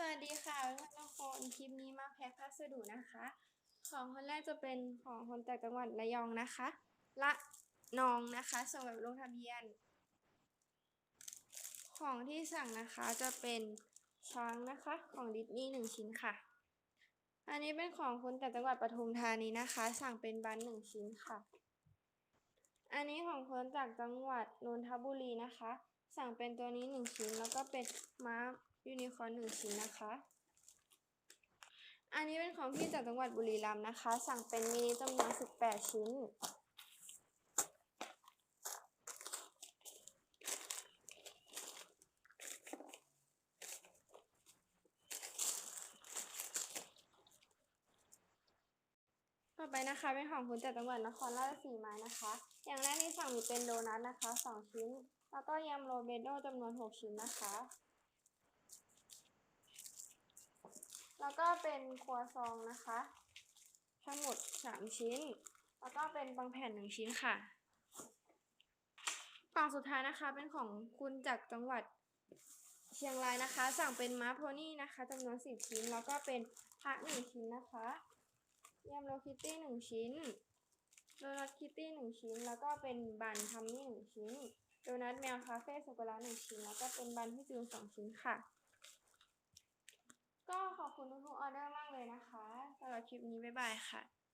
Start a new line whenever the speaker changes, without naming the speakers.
สวัสดีค่ะเพื่อนทุกคนคลิปนี้มาแพ็คพัสดุนะคะ ของคนแรกจะเป็นของคนจากจังหวัดระยองนะคะ ละนองนะคะส่งแบบลงทะเบียน ของที่สั่งนะคะจะเป็นช้างนะคะของดิสนีย์หนึ่งชิ้นค่ะ อันนี้เป็นของคนจากจังหวัดปทุมธานีนะคะ สั่งเป็นบันหนึ่งชิ้นค่ะ อันนี้ของคนจากจังหวัดนนทบุรีนะคะ สั่งเป็นตัวนี้หนึ่งชิ้นแล้วก็เป็นม้า ยูนิคอร์นหนึ่งชิ้นนะคะ อันนี้เป็นของพี่จากจังหวัดบุรีรัมย์นะคะ สั่งเป็นมินิจำนวน18 ชิ้น ต่อไปนะคะเป็นของคุณจากจังหวัดนครราชสีมานะคะ อย่างแรกที่สั่งมีเป็นโดนัทนะคะสองชิ้น แล้วก็ยำโรเบโดจำนวนหกชิ้นนะคะ แล้วก็เป็นครัวซองนะคะ ทั้งหมดสามชิ้น แล้วก็เป็นบางแผ่นหนึ่งชิ้นค่ะกล่องสุดท้ายนะคะเป็นของคุณจากจังหวัดเชียงรายนะคะ สั่งเป็นม้าโพนี่นะคะจำนวนสิบชิ้น แล้วก็เป็นพักหนึ่งชิ้นนะคะยำโรคิตตี้หนึ่งชิ้นโดนัทคิตตี้หนึ่งชิ้น แล้วก็เป็นบันทัมมี่หนึ่งชิ้นโดนัทแมวคาเฟ่สุกระหนึ่งชิ้น แล้วก็เป็นบันที่จูนสองชิ้นค่ะ ก็ขอบคุณทุกๆออเดอร์มากเลยนะคะสำหรับคลิปนี้บ๊ายบายค่ะ